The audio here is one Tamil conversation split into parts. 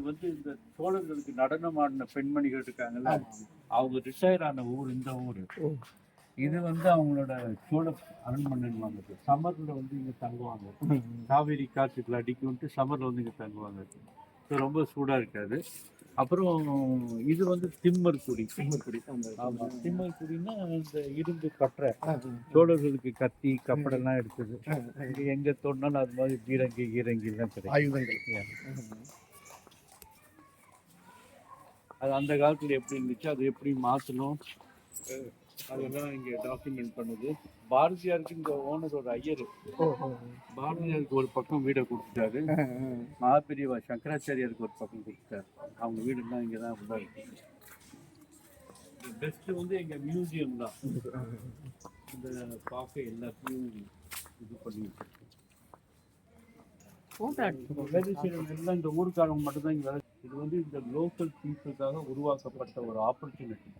இது வந்து இந்த சோழர்களுக்கு நடனம் ஆடின பெண்மணிகள் இருக்காங்கல்ல அவங்க ரிட்டையர் ஆன ஊர் இந்த ஊர். இது வந்து அவங்களோட சோழ அரண்மனைன்னு சம்மர்ல வந்து இங்க தங்குவாங்க. காவேரி காற்றுக்குள்ள அடிக்கும்ட்டு சம்மர்ல வந்து இங்க தங்குவாங்க. ரொம்ப சூடா இருக்காது. அப்புறம் இது வந்து திம்மர் குடி. சிம்மர் குடி. அந்த ஆமா. திம்மர் குடின்னா இந்த இரும்பு கட்டுற சோழர்களுக்கு கத்தி கப்படெல்லாம் எடுத்தது. இது எங்க தோணுனாலும் அது மாதிரி பீரங்கி கீரங்கி எல்லாம் கிடைக்கும். ஆயுதங்கள். அது அந்த காலத்துல எப்படி இருந்துச்சு? அது எப்படி மாத்தணும்? அதெல்லாம் இங்க டாக்குமெண்ட் பண்ணுது. பாரதியாருக்கு இந்த ஓனரோட ஐயர். பாரதியாருக்கு ஒரு பக்கம் வீடை கொடுத்துட்டாரு. மகாபெரியவா சங்கராச்சாரியாருக்கு ஒரு பக்கம் கொடுத்துட்டாரு. அவங்க வீடுலாம் இங்கே தான் உள்ள இருக்கு. பெஸ்ட் வந்து எங்க மியூசியம் தான். இந்த பார்க்க எல்லாத்தையும் இது பண்ணி வச்சிருக்கு. வேலை செய்யறவங்க எல்லாம் இந்த ஊருக்காரங்க மட்டும்தான் இங்க இது வந்து இந்த லோக்கல் பீப்புளுக்காக உருவாக்கப்பட்ட ஒரு ஆப்பர்ச்சுனிட்டி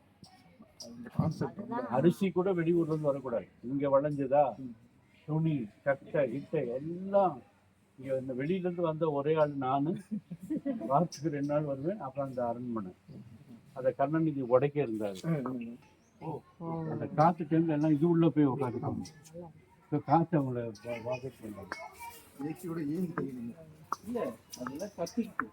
கான்செப்ட் அரிசி கூட வெளியூர்ல இருந்து வரக்கூடாது. இங்க விளைஞ்சதா? துணி சட்டை இட்டை எல்லாம் இங்க இந்த வெளியில இருந்து வந்த ஒரே ஆள் நானு. வாரத்துக்கு ரெண்டு நாள் வருவேன். அப்புறம் அந்த அரண்மனை. அதை கருணாநிதி உடைக்க இருந்தாரு. அந்த காத்து டைம்ல எல்லாம் இது உள்ள போய் உட்காந்துருக்காங்க இப்போ காத்து அவங்கள ஏன் தெரியும் இல்ல அதெல்லாம் கத்திருக்கு